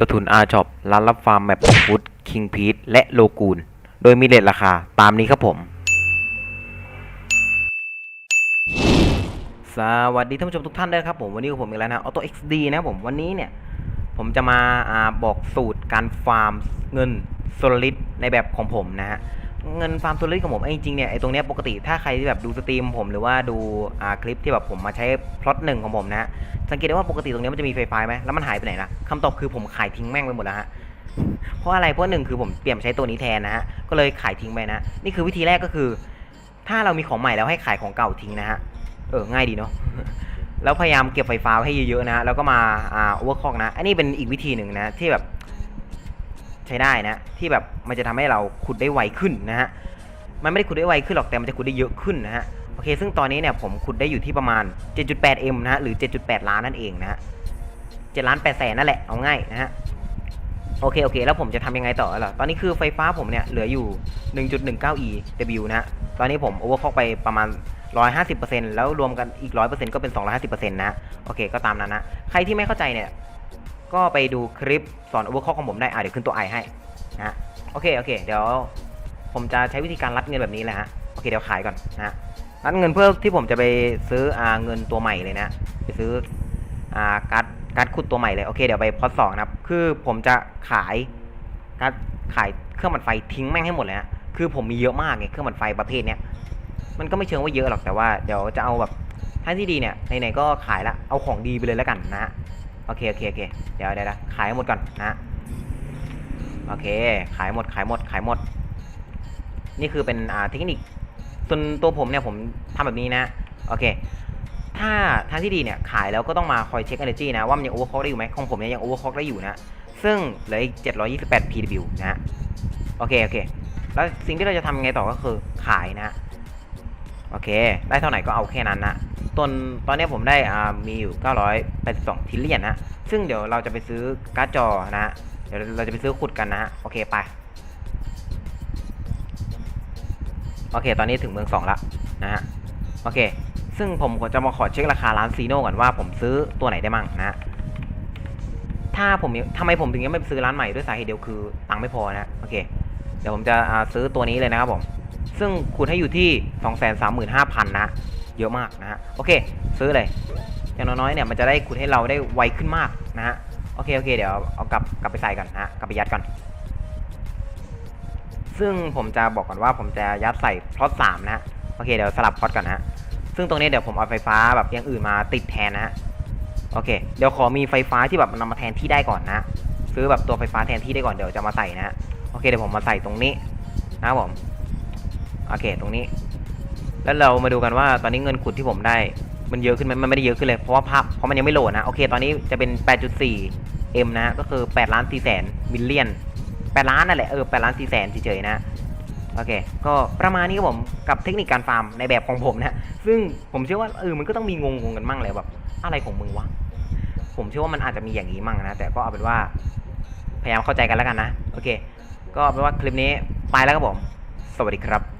กระทุนอาช็อปร้านรับฟาร์มแมปของฟุตคิงพีทและโลกูนโดยมีเลทราคาตามนี้ครับผม สวัสดีท่านผู้ชมทุกท่านด้วยครับผมวันนี้ผมอีกแล้วนะออโต้เอ็กซ์ดีนะผมวันนี้เนี่ย ผมจะมาอาบอกสูตรการฟาร์มเงินโซลิดในแบบของผมนะฮะ เงินฟาร์มโซลิดของผมไอ้จริงเนี่ยไอ้ตรงเนี้ยปกติถ้าใครที่แบบดูสตรีมผมหรือว่าดูอ่าคลิปที่แบบผมมาใช้พล็อตหนึ่งของผมนะฮะสังเกตได้ว่าปกติตรงเนี้ยมันจะมีไฟฟ้าไหมแล้วมันหายไปไหนนะคำตอบคือผมขายทิ้งแม่งไปหมดแล้วฮะเพราะอะไรเพราะหนึ่งคือผมเปลี่ยนใช้ตัวนี้แทนนะฮะก็เลยขายทิ้งไปนะนี่คือวิธีแรกก็คือ ถ้าเรามีของใหม่แล้วให้ขายของเก่าทิ้งนะฮะเออง่ายดีเนาะแล้วพยายามเก็บไฟฟ้าให้เยอะๆนะแล้วก็มาอ่าอเวอร์คอกนะ อันนี้เป็นอีกวิธีหนึ่งนะที่แบบ ใช้ได้นะที่แบบมันจะทำให้เราขุดได้ไวขึ้นนะฮะมันไม่ได้ขุดได้ไวขึ้นหรอกแต่มันจะขุดได้เยอะขึ้นนะฮะโอเค ซึ่งตอนนี้เนี่ยผมขุดได้อยู่ที่ประมาณ 7.8M นะฮะหรือ 7.8 ล้านนั่นเองนะฮะ7ล้าน8แสนนั่นแหละเอาง่ายนะฮะโอเคโอเค แล้วผมจะทำยังไงต่อล่ะตอนนี้คือไฟฟ้าผมเนี่ยเหลืออยู่ 1.19 EW นะฮะตอนนี้ผมโอเวอร์คอกไปประมาณ 150%แล้วรวมกันอีก 100%ก็เป็น 250%นะโอเคก็ตามนั้นนะใครที่ไม่เข้าใจเนี่ย ก็ไปดูคลิปสอนโอเวอร์คอของผมได้ อะเดี๋ยวขึ้นตัวไอให้นะฮะโอเคโอเค เดี๋ยวผมจะใช้วิธีการรัดเงินแบบนี้แหละฮะโอเคเดี๋ยวขายก่อนนะฮะรัดเงินเพื่อที่ผมจะไปซื้ออ่าเงินตัวใหม่เลยนะไปซื้ออ่าการ์ดการ์ดขุดตัวใหม่เลยโอเคเดี๋ยวไปพอดสองนะครับคือผมจะขายการ์ดขายเครื่องปั่นไฟทิ้งแม่งให้หมดเลยฮะคือผมมีเยอะมากไงเครื่องปั่นไฟประเภทเนี้ยมันก็ไม่เชิงว่าเยอะหรอกแต่ว่าเดี๋ยวจะเอาแบบถ้าที่ดีเนี่ยไหนๆก็ขายละเอาของดีไปเลยแล้วกันนะ โอเคโอเคโอเคเดี๋ยวเดี๋ยวนะขายหมดก่อนนะโอเค ขายหมดขายหมดขายหมด นี่คือเป็นอ่าเทคนิคส่วนตัวผมเนี่ยผมทำแบบนี้นะโอเค ถ้าทางที่ดีเนี่ยขายแล้วก็ต้องมาคอยเช็ค energy นะว่ามันยัง overclock ได้อยู่ไหมของผมเนี่ยยัง overclock ได้อยู่นะ ซึ่งเหลืออีก 728 PW นะฮะโอเคโอเค แล้วสิ่งที่เราจะทำไงต่อก็คือขายนะ โอเค ได้เท่าไหร่ก็เอาแค่นั้นนะ ตอนตอนนี้ผมได้อ่ามีอยู่ 982ทิลเลียนนะซึ่งเดี๋ยวเราจะไปซื้อการ์ดจอนะเดี๋ยวเราจะไปซื้อขุดกันนะโอเคไปโอเค ตอนนี้ถึงเมืองสองละนะฮะโอเค ซึ่งผมจะมาขอเช็คราคาร้านซีโน่ก่อนว่าผมซื้อตัวไหนได้มั่งนะฮะถ้าผมทำไมผมถึงยังไม่ซื้อร้านใหม่ด้วยสาเหตุเดียวคือตังค์ไม่พอนะโอเค เดี๋ยวผมจะซื้อตัวนี้เลยนะครับผม ซึ่งคูณให้อยู่ที่ 235,000นะ เยอะมากนะฮะโอเค ซื้อเลยอย่างน้อยๆเนี่ยมันจะได้คูณให้เราได้ไวขึ้นมากนะฮะโอเคโอเคเดี๋ยวเอากลับกลับไปใส่ก่อนนะฮะกลับไปยัดก่อนซึ่งผมจะบอกก่อนว่าผมจะยัดใส่พลอต3นะฮะโอเคเดี๋ยวสลับพลอตก่อนนะฮะซึ่งตรงนี้เดี๋ยวผมเอาไฟฟ้าแบบอย่างอื่นมาติดแทนนะฮะโอเค เดี๋ยวขอมีไฟฟ้าที่แบบนำมาแทนที่ได้ก่อนนะ ซื้อแบบตัวไฟฟ้าแทนที่ได้ก่อนเดี๋ยวจะมาใส่นะฮะโอเคเดี๋ยวผมมาใส่ตรงนี้นะผมโอเคตรงนี้ แล้วเรามาดูกันว่าตอนนี้เงินขุดที่ผมได้ มันเยอะขึ้นไหมมันไม่ได้เยอะขึ้นเลย เพราะว่าภาพเพราะมันยังไม่โหลดนะ โอเค ตอนนี้จะเป็น 8.4 M นะ ก็คือ8ล้าน4แสนมิลเลียน8ล้านนั่นแหละ เออ8ล้าน4แสนเฉยๆนะ โอเค ก็ประมาณนี้ครับผม กับเทคนิคการฟาร์มในแบบของผมนะ ซึ่งผมเชื่อว่าเออ มันก็ต้องมีงงๆกันมั่งแหละแบบ อะไรของมึงวะ ผมเชื่อว่ามันอาจจะมีอย่างนี้มั่งนะ แต่ก็เอาเป็นว่า พยายามเข้าใจกันแล้วกันนะ โอเค ก็เอาเป็นว่าคลิปนี้ไปแล้วครับผม สวัสดีครับ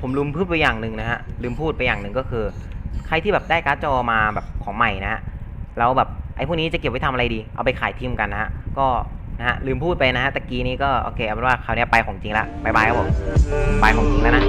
ผมลืมพูดไปอย่างหนึ่งนะฮะลืมพูดไปอย่างหนึ่งก็คือ ใครที่แบบได้การ์ดจอมาแบบของใหม่นะฮะแล้วแบบไอ้พวกนี้จะเก็บไว้ทำอะไรดี เอาไปขายทิมกันนะฮะก็นะฮะลืมพูดไปนะฮะตะกี้นี้ก็โอเคเอาเป็นว่าคราวนี้ไปของจริงละบายบายครับผมไปของจริงแล้วนะ